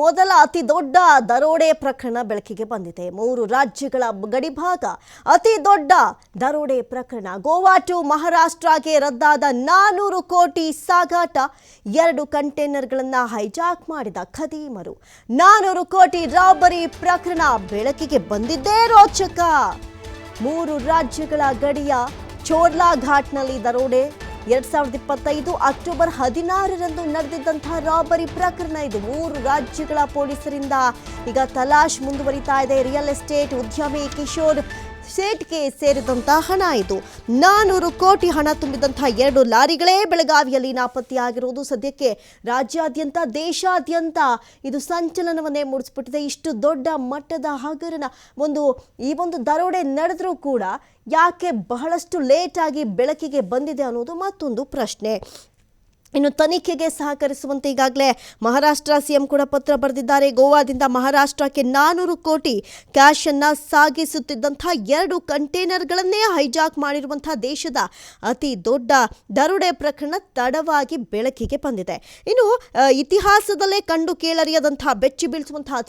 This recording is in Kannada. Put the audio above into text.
ಮೊದಲ ಅತಿ ದೊಡ್ಡ ದರೋಡೆ ಪ್ರಕರಣ ಬೆಳಕಿಗೆ ಬಂದಿದೆ. ಮೂರು ರಾಜ್ಯಗಳ ಗಡಿಭಾಗ ಅತಿ ದೊಡ್ಡ ದರೋಡೆ ಪ್ರಕರಣ. ಗೋವಾ ಟು ಮಹಾರಾಷ್ಟ್ರಗೆ ರದ್ದಾದ ನಾನೂರು ಕೋಟಿ ಸಾಗಾಟ, ಎರಡು ಕಂಟೈನರ್ಗಳನ್ನು ಹೈಜಾಕ್ ಮಾಡಿದ ಖದೀಮರು. ನಾನೂರು ಕೋಟಿ ರಾಬರಿ ಪ್ರಕರಣ ಬೆಳಕಿಗೆ ಬಂದಿದ್ದೇ ರೋಚಕ. ಮೂರು ರಾಜ್ಯಗಳ ಗಡಿಯ ಚೋರ್ಲಾ ಘಾಟ್ನಲ್ಲಿ ದರೋಡೆ ಎರಡ್ ಸಾವಿರದ ಇಪ್ಪತ್ತೈದು ಅಕ್ಟೋಬರ್ ಹದಿನಾರರಂದು ನಡೆದಿದ್ದಂತಹ ರಾಬರಿ ಪ್ರಕರಣ ಇದು. ಮೂರು ರಾಜ್ಯಗಳ ಪೊಲೀಸರಿಂದ ಈಗ ತಲಾಶ್ ಮುಂದುವರಿತಾ ಇದೆ. ರಿಯಲ್ ಎಸ್ಟೇಟ್ ಉದ್ಯಮಿ ಕಿಶೋರ್ ಸೇಟ್ಗೆ ಸೇರಿದಂತಹ ಹಣ ಇದು. ನಾನೂರು ಕೋಟಿ ಹಣ ತುಂಬಿದಂತಹ ಎರಡು ಲಾರಿಗಳೇ ಬೆಳಗಾವಿಯಲ್ಲಿ ನಾಪತ್ತೆಯಾಗಿರುವುದು. ಸದ್ಯಕ್ಕೆ ರಾಜ್ಯಾದ್ಯಂತ, ದೇಶಾದ್ಯಂತ ಇದು ಸಂಚಲನವನ್ನೇ ಮೂಡಿಸ್ಬಿಟ್ಟಿದೆ. ಇಷ್ಟು ದೊಡ್ಡ ಮಟ್ಟದ ಹಗರಣ ಒಂದು, ಈ ಒಂದು ದರೋಡೆ ನಡೆದರೂ ಕೂಡ ಯಾಕೆ ಬಹಳಷ್ಟು ಲೇಟಾಗಿ ಬೆಳಕಿಗೆ ಬಂದಿದೆ ಅನ್ನೋದು ಮತ್ತೊಂದು ಪ್ರಶ್ನೆ. ಇನ್ನು ತನಿಖೆಗೆ ಸಹಕರಿಸುವಂತೆ ಈಗಾಗಲೇ ಮಹಾರಾಷ್ಟ್ರ ಸಿಎಂ ಕೂಡ ಪತ್ರ ಬರೆದಿದ್ದಾರೆ. ಗೋವಾದಿಂದ ಮಹಾರಾಷ್ಟ್ರಕ್ಕೆ ನಾನೂರು ಕೋಟಿ ಕ್ಯಾಶ್ ಅನ್ನ ಸಾಗಿಸುತ್ತಿದ್ದಂತಹ ಎರಡು ಕಂಟೈನರ್ಗಳನ್ನೇ ಹೈಜಾಕ್ ಮಾಡಿರುವಂತಹ ದೇಶದ ಅತಿ ದೊಡ್ಡ ದರೋಡೆ ಪ್ರಕರಣ ತಡವಾಗಿ ಬೆಳಕಿಗೆ ಬಂದಿದೆ. ಇನ್ನು ಇತಿಹಾಸದಲ್ಲೇ ಕಂಡು ಕೇಳರಿಯದಂತಹ ಬೆಚ್ಚಿ ಬೀಳಿಸುವಂತಹ